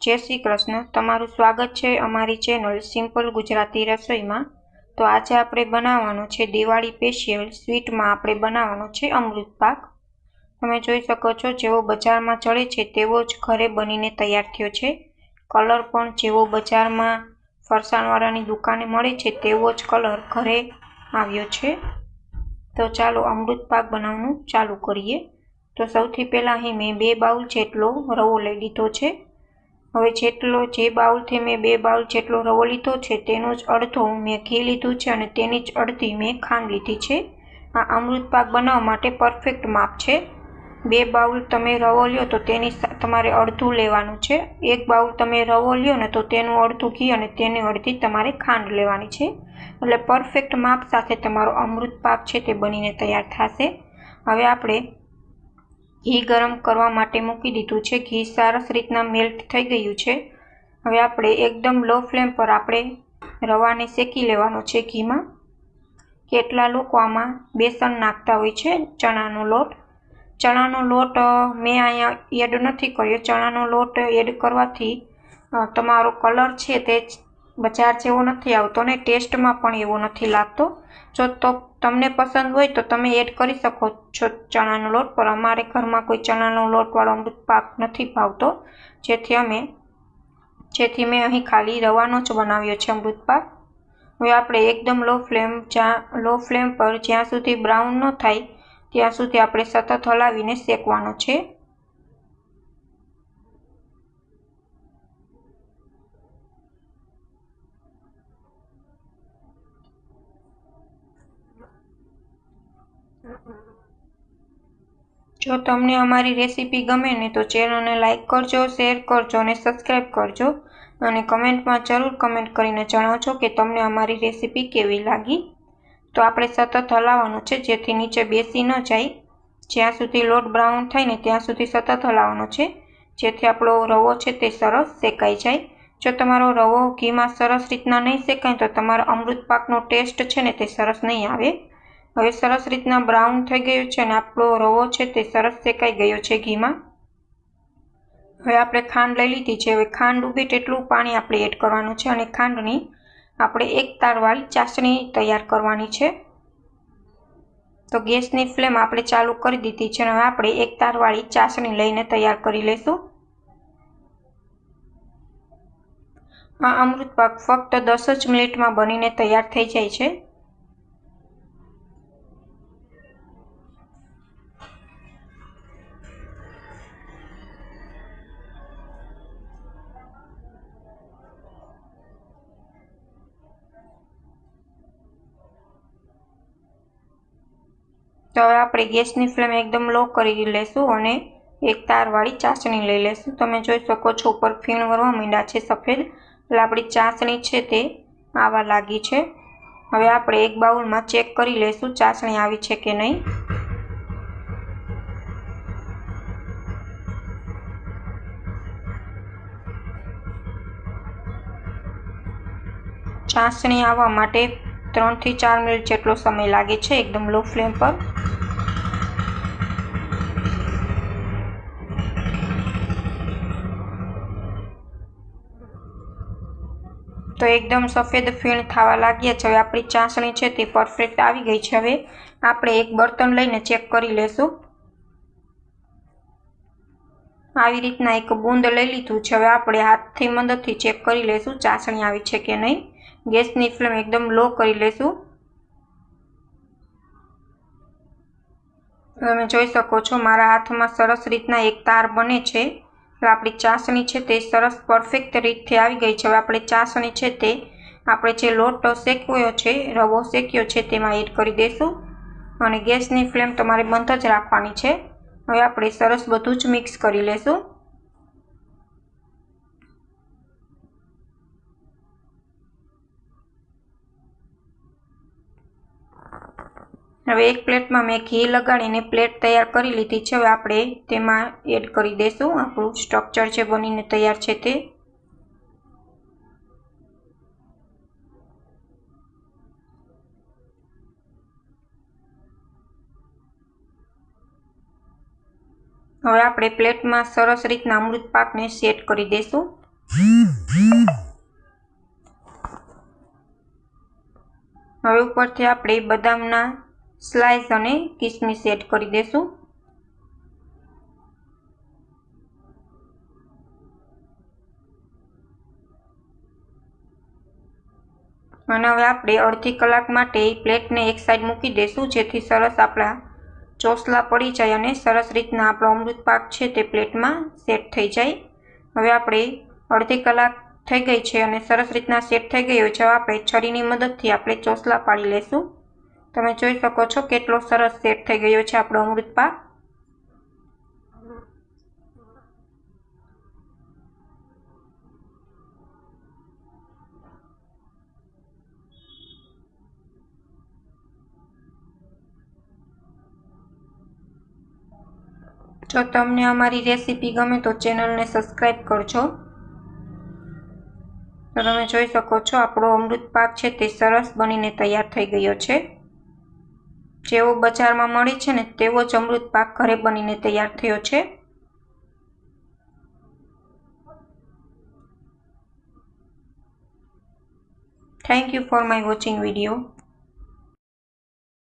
જય શ્રી કૃષ્ણ. તમારું સ્વાગત છે અમારી ચેનલ સિમ્પલ ગુજરાતી રસોઈમાં. તો આજે આપણે બનાવવાનો છે દિવાળી સ્પેશિયલ સ્વીટમાં આપણે બનાવવાનો છે અમૃત પાક. તમે જોઈ શકો છો જેવો બજારમાં ચડે છે તેવો જ ઘરે બનીને તૈયાર થયો છે. કલર પણ જેવો બજારમાં ફરસાણવાળાની દુકાને મળે છે તેવો જ કલર ઘરે આવ્યો છે. તો ચાલો અમૃત પાક બનાવવાનું ચાલુ કરીએ. તો સૌથી પહેલાં અહીં મેં બે બાઉલ જેટલો રવો લઈ લીધો છે. હવે જેટલો જે બાઉલથી મેં બે બાઉલ જેટલો રવો લીધો છે, તેનો જ અડધો મેં ઘી લીધું છે અને તેની જ અડધી મેં ખાંડ લીધી છે. આ અમૃત પાક બનાવવા માટે પરફેક્ટ માપ છે. બે બાઉલ તમે રવો લ્યો તો તેની તમારે અડધું લેવાનું છે. એક બાઉલ તમે રવો લ્યો ને તો તેનું અડધું ઘી અને તેની અડધી તમારે ખાંડ લેવાની છે. એટલે પરફેક્ટ માપ સાથે તમારો અમૃત પાક છે તે બનીને તૈયાર થશે. હવે આપણે ઘી ગરમ કરવા માટે મૂકી દીધું છે. ઘી સરસ રીતના મેલ્ટ થઈ ગયું છે. હવે આપણે એકદમ લો ફ્લેમ પર આપણે રવાને શેકી લેવાનો છે ઘીમાં. કેટલા લોકો આમાં બેસન નાખતા હોય છે ચણાનો લોટ. ચણાનો લોટ મેં અહીંયા એડ નથી કર્યો. ચણાનો લોટ એડ કરવાથી તમારો કલર છે તે બજાર જેવો નથી આવતો ને ટેસ્ટમાં પણ એવો નથી લાગતો. જો તો તમને પસંદ હોય તો તમે એડ કરી શકો છો ચણાનો લોટ, પણ અમારે ઘરમાં કોઈ ચણાનો લોટવાળો અમૃત પાક નથી ભાવતો. જેથી અમે, જેથી મેં અહીં ખાલી રવાનો જ બનાવ્યો છે અમૃત પાક. હવે આપણે એકદમ લો ફ્લેમ જ્યાં લો ફ્લેમ પર જ્યાં સુધી બ્રાઉન ન થાય, ત્યાં સુધી આપણે સતત હલાવીને શેકવાનો છે. જો તમને અમારી રેસીપી ગમે ને તો ચેનલને લાઇક કરજો, શેર કરજો અને સબસ્ક્રાઈબ કરજો. અને કમેન્ટમાં જરૂર કમેન્ટ કરીને જણાવજો કે તમને અમારી રેસીપી કેવી લાગી. તો આપણે સતત હલાવવાનું છે, જેથી નીચે બેસી ન જાય. જ્યાં સુધી લોટ બ્રાઉન થાય ને ત્યાં સુધી સતત હલાવવાનો છે, જેથી આપણો રવો છે તે સરસ શેકાઈ જાય. જો તમારો રવો ઘીમાં સરસ રીતના નહીં શેકાય તો તમારો અમૃત પાકનો ટેસ્ટ છે ને તે સરસ નહીં આવે. હવે સરસ રીતના બ્રાઉન થઈ ગયું છે અને આપણો રવો છે તે સરસ શેકાઈ ગયો છે ઘીમાં. હવે આપણે ખાંડ લઈ લીધી છે. હવે ખાંડ ઊભી તેટલું પાણી આપણે એડ કરવાનું છે અને ખાંડની આપણે એક તારવાળી ચાસણી તૈયાર કરવાની છે. તો ગેસની ફ્લેમ આપણે ચાલુ કરી દીધી છે અને હવે આપણે એક તારવાળી ચાસણી લઈને તૈયાર કરી લઈશું. આ અમૃત પાક ફક્ત દસ જ મિનિટમાં બનીને તૈયાર થઈ જાય છે. તો હવે આપણે ગેસની ફ્લેમ એકદમ લો કરી લઈશું અને એક તારવાળી ચાસણી લઈ લઈશું તમે જોઈ શકો છો, ઉપર ફીણ વરવા મીંડા છે સફેદ. એટલે આપણી ચાસણી છે તે આવા લાગી છે. હવે આપણે એક બાઉલમાં ચેક કરી લઈશું ચાસણી આવી છે કે નહીં. ચાસણી આવવા માટે ત્રણથી ચાર મિનિટ જેટલો સમય લાગે છે એકદમ લો ફ્લેમ પર. તો એકદમ સફેદ ફીણ થવા લાગ્યા છે. હવે આપણી ચાસણી છે તે પરફેક્ટ આવી ગઈ છે. હવે આપણે એક બર્તન લઈને ચેક કરી લેશું. આવી રીતના એક બૂંદ લઈ લીધું છે. હવે આપણે હાથથી મદદથી ચેક કરી લઈશું ચાસણી આવી છે કે નહીં. ગેસની ફ્લેમ એકદમ લો કરી લેશું. તમે જોઈ શકો છો મારા હાથમાં સરસ રીતના એક તાર બને છે. એટલે આપણી ચાસણી છે તે સરસ પરફેક્ટ રીતથી આવી ગઈ છે. હવે આપણે ચાસણી છે તે આપણે જે લોટ શેક્યો છે, રવો શેક્યો છે તેમાં એડ કરી દઈશું અને ગેસની ફ્લેમ તમારે બંધ જ રાખવાની છે. હવે આપણે સરસ બધું જ મિક્સ કરી લેશું. હવે એક પ્લેટમાં મેં ઘી લગાડીને પ્લેટ તૈયાર કરી લીધી છે. હવે આપણે તેમાં એડ કરી દઈશું. આપણું સ્ટ્રક્ચર છે બનીને તૈયાર છે તે. હવે આપણે પ્લેટમાં સરસ રીતના અમૃત પાકને સેટ કરી દઈશું. હવે ઉપરથી આપણે બદામના સ્લાઇસ અને કિસમિસ એડ કરી દેશું. અને હવે આપણે અડધી કલાક માટે પ્લેટને એક સાઈડ મૂકી દઈશું જેથી સરસ આપણા ચોસલા પડી જાય અને સરસ રીતના આપણો અમૃત પાક છે તે પ્લેટમાં સેટ થઈ જાય. હવે આપણે અડધી કલાક થઈ ગઈ છે અને સરસ રીતના સેટ થઈ ગયો છે આપણે છરીની મદદથી આપણે ચોસલા પાડી લેશું. તમે જોઈ શકો છો કેટલો સરસ સેટ થઈ ગયો છે આપણો અમૃત પાક જો તમને અમારી રેસીપી ગમે તો ચેનલને સબસ્ક્રાઈબ કરજો. તો તમે જોઈ શકો છો આપણો અમૃત પાક છે તે સરસ બનીને તૈયાર થઈ ગયો છે. જેવો બજારમાં મળે છે ને તેવો જ અમૃત પાક ઘરે બનીને તૈયાર થયો છે. Thank you for my watching video